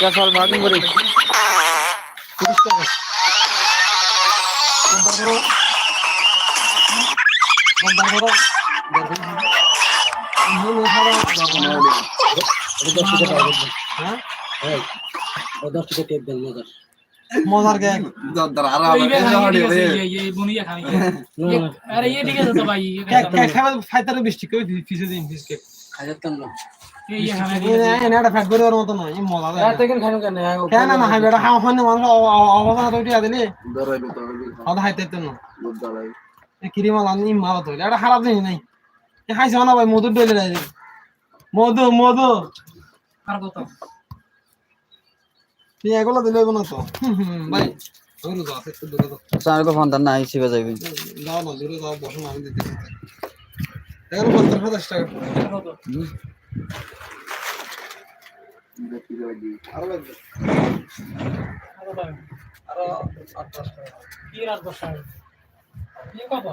কেশাল ভাগি করে মজার গ্যাং আরে ইয়ে ঠিক আছে ভাই এটা খারাপ জিনিস নাই। খাইছে না ভাই মধুর ডলে রাই মধু মধু। আর কত? তুই এগুলো দিলে না তো। ভাই দূরে যাও একটু দূরে যাও চার কো ফোন না আইসি বাজাইবি যাও না দূরে যাও বসো আমি দিতে এগারো পঞ্চাশ টাকা। আরও লাগবে কত টাকা আরও আট দশ টাকা কি আর দশ টাকা ये কত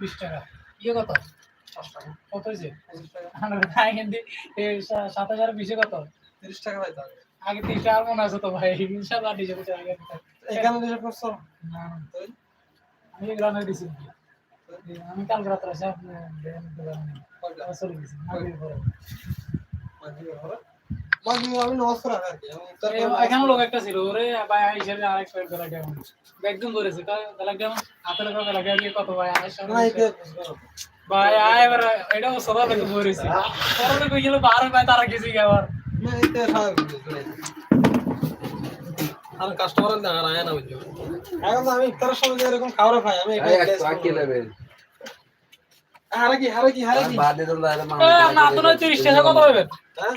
বিশ টাকা ইয়ে কত কত হয়েছে সাত হাজার বিশে কত তিরিশ টাকা ভাই আগে তিরিশ টাকা মনে আছে তো ভাই ইনশাল্লাহ ডিজে করছে আগে এখানে করছ না, আমি গ্রামে দিছি আমি কাল রাত্রে আপনি চলে গেছি আমি নমস্কার এখানে লোক একটা ছিল ওরে ভাই হিসেবে আরেক বেলা একদম ধরেছে বেলা হাতে লেখা বেলা কত ভাই ভাই আয় এবার এটাও সদা লেগে ধরেছে পরে কই গেল বারো ভাই তারা গেছি আবার। এটা আর কাস্টমার না আর আয় না বুঝছ এখন আমি ইফতারের সময় এরকম খাবার খাই আমি এটা হারে কি হারে কি হারে কি? না তো না তিরিশ টাকা কত হবে? হ্যাঁ?